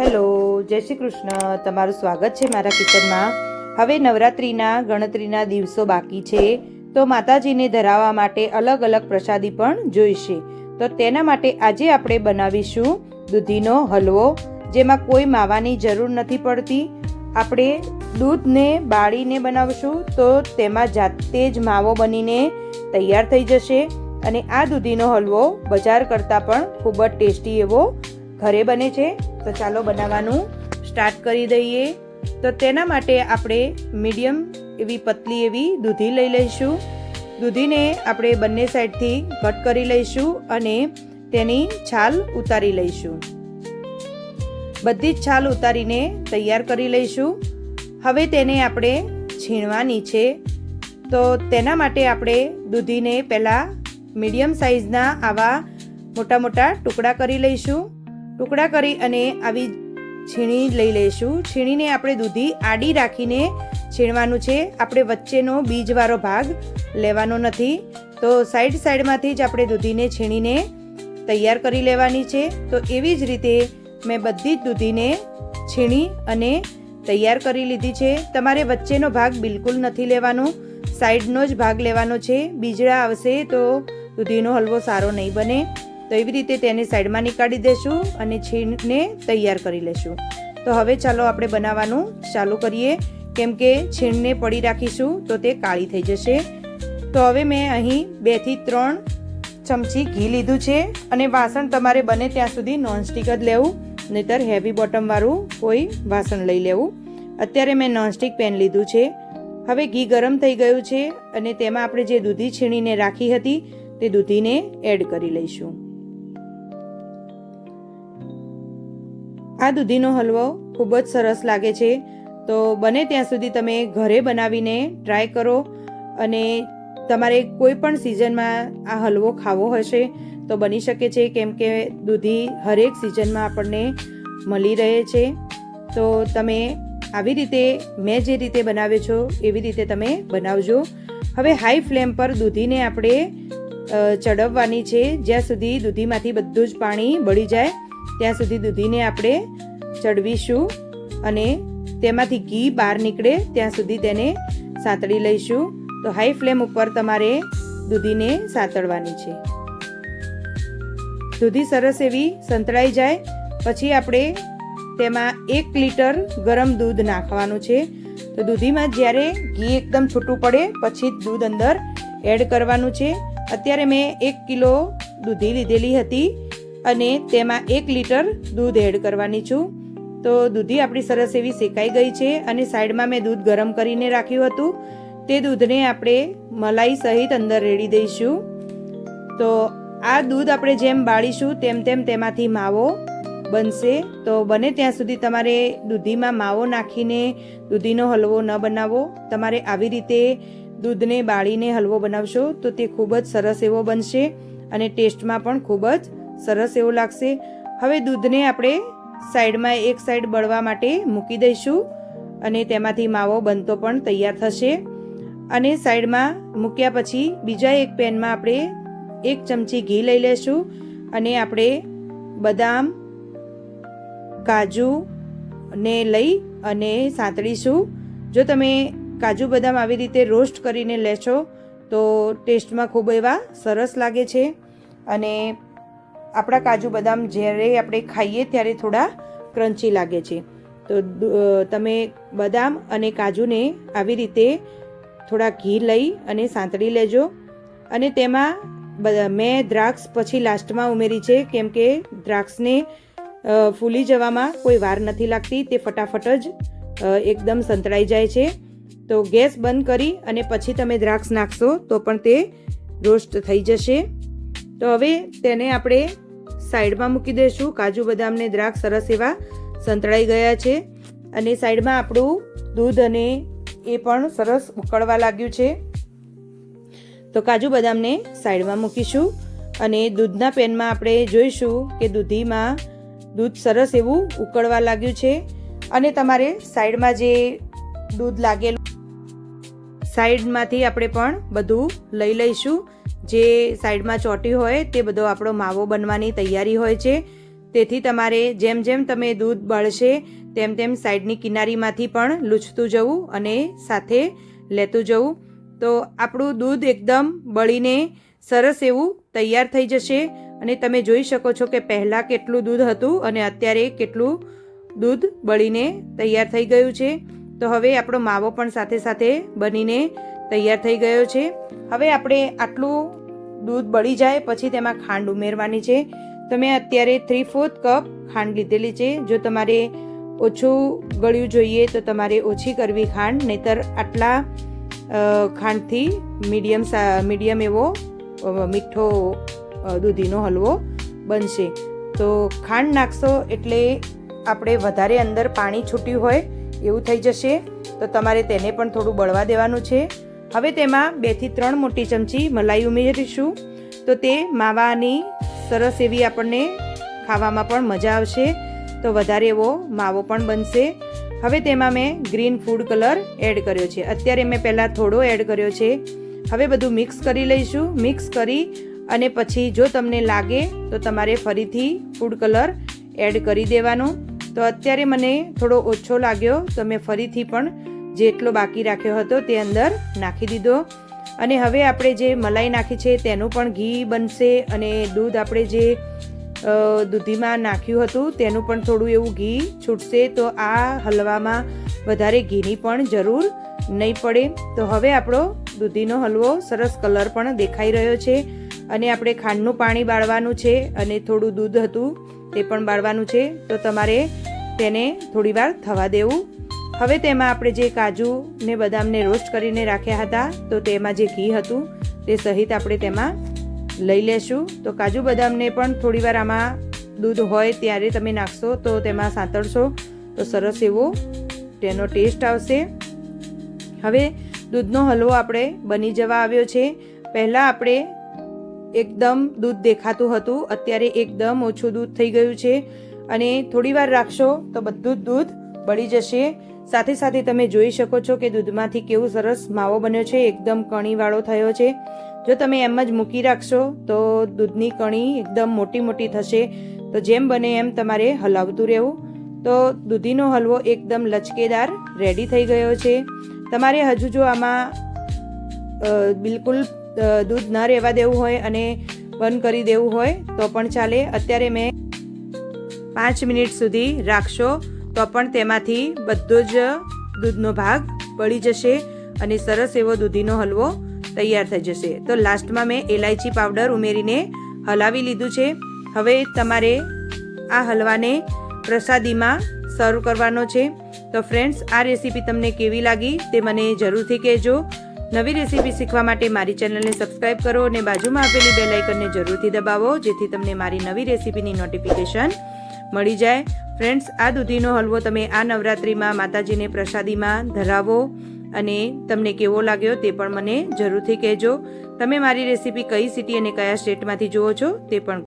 Hello, જય શ્રી કૃષ્ણ. તમારું સ્વાગત છે મારા કિચનમાં. હવે નવરાત્રિના, ગણતરીના દિવસો બાકી છે, તો માતાજીને ધરાવવા માટે અલગ અલગ પ્રસાદી પણ જોઈશે. તો તેના માટે આજે આપણે બનાવીશું દૂધીનો હલવો, જેમાં કોઈ માવાની જરૂર નથી પડતી. આપણે દૂધને બાળીને બનાવશું, તો તેમાં જાતે જ માવો બનીને તૈયાર થઈ જશે. અને આ દૂધીનો હલવો બજાર કરતાં પણ ખૂબ જ ટેસ્ટી એવો ઘરે બને છે. તો ચાલો બનાવવાનું સ્ટાર્ટ કરી દઈએ. તો તેના માટે આપણે મીડિયમ એવી પતલી એવી દૂધી લઈ લઈશું. દૂધીને આપણે બંને સાઈડથી કટ કરી લઈશું અને તેની છાલ ઉતારી લઈશું. બધી જ છાલ ઉતારીને તૈયાર કરી લઈશું. હવે તેને આપણે છીણવાની છે તો તેના માટે આપણે દૂધીને પહેલાં મીડિયમ સાઇઝના આવા મોટા મોટા ટુકડા કરી લઈશું. ટુકડા કરી અને આવી છીણી લઈ લઈશું. છીણીને આપણે દૂધી આડી રાખીને છીણવાનું છે. આપણે વચ્ચેનો બીજવાળો ભાગ લેવાનો નથી. તો સાઈડ સાઈડમાંથી જ આપણે દૂધીને છીણીને તૈયાર કરી લેવાની છે. તો એવી જ રીતે મેં બધી જ દૂધીને છીણી અને તૈયાર કરી લીધી છે. તમારે વચ્ચેનો ભાગ બિલકુલ નથી લેવાનો. સાઈડનો જ ભાગ લેવાનો છે. બીજડા આવશે તો દૂધીનો હલવો સારો નહીં બને. તો એવી રીતે તેને સાઈડમાં નીકાળી દેશું અને છીણને તૈયાર કરી લેશું. તો હવે ચાલો આપણે બનાવવાનું ચાલુ કરીએ. કેમ કે છીણને પડી રાખીશું તો તે કાળી થઈ જશે. તો હવે મેં અહીં બેથી ત્રણ ચમચી ઘી લીધું છે અને વાસણ તમારે બને ત્યાં સુધી નોનસ્ટિક જ લેવું. નહીતર હેવી બોટમવાળું કોઈ વાસણ લઈ લેવું. અત્યારે મેં નોનસ્ટિક પેન લીધું છે. હવે ઘી ગરમ થઈ ગયું છે અને તેમાં આપણે જે દૂધી છીણીને રાખી હતી તે દૂધીને એડ કરી લઈશું. આ દૂધીનો હલવો ખૂબ જ સરસ લાગે છે. તો બને ત્યાં સુધી તમે ઘરે બનાવીને ટ્રાય કરો અને તમારે કોઈ પણ સિઝનમાં આ હલવો ખાવો હશે તો બની શકે છે, કેમ કે દૂધી હરેક સિઝનમાં આપણને મળી રહે છે. તો તમે આવી રીતે મેં જે રીતે બનાવ્યો છો, એવી રીતે તમે બનાવજો. હવે હાઈ ફ્લેમ પર દૂધીને આપણે ચડવવાની છે. જ્યાં સુધી દૂધીમાંથી બધું જ પાણી બળી જાય ત્યાં સુધી દૂધીને આપણે ચડવીશું અને તેમાંથી ઘી બહાર નીકળે ત્યાં સુધી તેને સાંતળી લઈશું. તો હાઈ ફ્લેમ ઉપર તમારે દૂધીને સાંતળવાની છે. દૂધી સરસ એવી સંતળાઈ જાય. પછી આપણે તેમાં એક લીટર ગરમ દૂધ નાખવાનું છે. તો દૂધીમાં જ્યારે ઘી એકદમ છૂટું પડે, પછી દૂધ અંદર એડ કરવાનું છે. અત્યારે મેં એક કિલો દૂધી લીધેલી હતી. અને તેમાં એક લીટર દૂધ એડ કરવાની છું. તો દૂધી આપણી સરસ એવી શેકાઈ ગઈ છે અને સાઈડમાં મેં દૂધ ગરમ કરીને રાખ્યું હતું. તે દૂધને આપણે મલાઈ સહિત અંદર રેડી દઈશું. તો આ દૂધ આપણે જેમ બાળીશું તેમ તેમ તેમાંથી માવો બનશે. તો બને ત્યાં સુધી તમારે દૂધીમાં માવો નાખીને દૂધીનો હલવો ન બનાવો. તમારે આવી રીતે દૂધને બાળીને હલવો બનાવશો તો તે ખૂબ જ સરસ એવો બનશે અને ટેસ્ટમાં પણ ખૂબ જ સરસ એવો લાગશે. હવે દૂધને આપણે સાઈડમાં એક સાઈડ બળવા માટે મૂકી દઈશું અને તેમાંથી માવો બનતો પણ તૈયાર થશે. અને સાઈડમાં મૂક્યા પછી બીજા એક પેનમાં આપણે એક ચમચી ઘી લઈ લેશું અને આપણે બદામ, કાજુ ને લઈ અને સાંતળીશું. જો તમે કાજુ બદામ આવી રીતે રોસ્ટ કરીને લેશો તો ટેસ્ટમાં ખૂબ એવા સરસ લાગે છે. અને આપણા કાજુ બદામ જ્યારે આપણે ખાઈએ ત્યારે થોડા ક્રન્ચી લાગે છે. તો તમે બદામ અને કાજુને આવી રીતે થોડા ઘી લઈ અને સાંતળી લેજો. અને તેમાં મેં દ્રાક્ષ પછી લાસ્ટમાં ઉમેરી છે, કેમ કે દ્રાક્ષને ફૂલી જવામાં કોઈ વાર નથી લાગતી, તે ફટાફટ જ એકદમ સંતળાઈ જાય છે. તો ગેસ બંધ કરી અને પછી તમે દ્રાક્ષ નાખશો તો પણ તે રોસ્ટ થઈ જશે. તો હવે તેને આપણે સાઈડમાં મૂકી દઈશું. કાજુ બદામને દ્રાક્ષ સરસ એવા સંતળાઈ ગયા છે. અને સાઈડમાં આપણું દૂધ અને એ પણ સરસ ઉકળવા લાગ્યું છે. તો કાજુ બદામને સાઈડમાં મૂકીશું. અને દૂધના પેનમાં આપણે જોઈશું કે દૂધીમાં દૂધ સરસ એવું ઉકળવા લાગ્યું છે. અને તમારે સાઈડમાં જે દૂધ લાગેલું સાઈડમાંથી આપણે પણ બધું લઈ લઈશું. જે સાઈડમાં ચોટી હોય તે બધો આપણો માવો બનવાની તૈયારી હોય છે. તેથી તમારે જેમ જેમ તમે દૂધ બળશે, તેમ તેમ સાઈડની કિનારીમાંથી પણ લૂછતું જવું અને સાથે લેતું જવું. તો આપણું દૂધ એકદમ બળીને સરસ એવું તૈયાર થઈ જશે અને તમે જોઈ શકો છો કે પહેલાં કેટલું દૂધ હતું અને અત્યારે કેટલું દૂધ બળીને તૈયાર થઈ ગયું છે. તો હવે આપણો માવો પણ સાથે સાથે બનીને તૈયાર થઈ ગયો છે. હવે આપણે આટલું દૂધ બળી જાય પછી તેમાં ખાંડ ઉમેરવાની છે. તમે અત્યારે થ્રી ફોર્થ કપ ખાંડ લીધેલી છે. જો તમારે ઓછું ગળ્યું જોઈએ તો તમારે ઓછી કરવી ખાંડ, નહીતર આટલા ખાંડથી મીડિયમ મીડિયમ એવો મીઠો દૂધીનો હલવો બનશે. તો ખાંડ નાખશો એટલે આપણે વધારે અંદર પાણી છૂટ્યું હોય એવું થઈ જશે. તો તમારે તેને પણ થોડું બળવા દેવાનું છે. હવે તેમાં બેથી ત્રણ મોટી ચમચી મલાઈ ઉમેરીશું. તો તે માવાની સરસ એવી આપણને ખાવામાં પણ મજા આવશે. તો વધારે એવો માવો પણ બનશે. હવે તેમાં મેં ગ્રીન ફૂડ કલર એડ કર્યો છે. અત્યારે મેં પહેલાં થોડો એડ કર્યો છે. હવે બધું મિક્સ કરી લઈશું. મિક્સ કરી અને પછી જો તમને લાગે તો તમારે ફરીથી ફૂડ કલર એડ કરી દેવાનો. તો અત્યારે મને થોડો ઓછો લાગ્યો તો મેં ફરીથી પણ જેટલો બાકી રાખ્યો હતો તે અંદર નાખી દીધો. અને હવે આપણે જે મલાઈ નાખી છે તેનું પણ ઘી બનશે અને દૂધ આપણે જે દૂધીમાં નાખ્યું હતું તેનું પણ થોડું એવું ઘી છૂટશે. તો આ હલવામાં વધારે ઘીની પણ જરૂર નહીં પડે. તો હવે આપણો દૂધીનો હલવો સરસ કલર પણ દેખાઈ રહ્યો છે. અને આપણે ખાંડનું પાણી બાળવાનું છે અને થોડું દૂધ હતું તે પણ બાળવાનું છે. તો તમારે તેને થોડીવાર થવા દેવું હવે તેમાં આપણે જે કાજુ ને બદામને રોસ્ટ કરીને રાખ્યા હતા, તો તેમાં જે ઘી હતું, તે સહિત આપણે તેમાં લઈ લેશું. તો કાજુ બદામને પણ થોડીવાર આમાં દૂધ હોય ત્યારે તમે નાખશો, તો તેમાં સાંતળશો. તો સરસ એવો તેનો ટેસ્ટ આવશે. હવે દૂધનો હલવો આપણે બની જવા આવ્યો છે. પહેલાં આપણે એકદમ દૂધ દેખાતું હતું, અત્યારે એકદમ ઓછું દૂધ થઈ ગયું છે. અને થોડીવાર રાખશો તો બધું જ દૂધ બળી જશે. સાથે સાથે તમે જોઈ શકો છો કે દૂધમાંથી કેવું સરસ માવો બન્યો છે, એકદમ કણીવાળો થયો છે. જો તમે એમ જ મૂકી રાખશો, તો દૂધની કણી એકદમ મોટી મોટી થશે. તો જેમ બને એમ તમારે હલાવતું રહેવું. તો દૂધીનો હલવો એકદમ લચકેદાર રેડી થઈ ગયો છે. તમારે હજુ જો આમાં બિલકુલ દૂધ ન રહેવા દેવું હોય અને બંધ કરી દેવું હોય, તો પણ ચાલે. અત્યારે મેં પાંચ મિનિટ સુધી રાખશો. તો પણ તેમાંથી બધો જ દૂધનો ભાગ બળી જશે અને સરસ એવો દૂધીનો હલવો તૈયાર થઈ જશે. તો લાસ્ટમાં મેં એલાયચી પાવડર ઉમેરીને હલાવી લીધું છે. હવે તમારે આ હલવાને પ્રસાદીમાં સર્વ કરવાનો છે. તો ફ્રેન્ડ્સ, આ રેસીપી તમને કેવી લાગી તે મને જરૂરથી કહેજો. નવી રેસીપી શીખવા માટે મારી ચેનલને સબસ્ક્રાઇબ કરો અને બાજુમાં આપેલી બેલ આઇકનને જરૂરથી દબાવો, જેથી તમને મારી નવી રેસીપીની નોટિફિકેશન મળી જાય. ફ્રેન્ડ્સ, આ દૂધીનો હલવો તમે આ નવરાત્રિમાં માતાજીને પ્રસાદીમાં ધરાવો અને તમને કેવો લાગ્યો તે પણ મને જરૂરથી કહેજો. તમે મારી રેસીપી કઈ સિટી અને કયા સ્ટેટમાંથી જુઓ છો તે પણ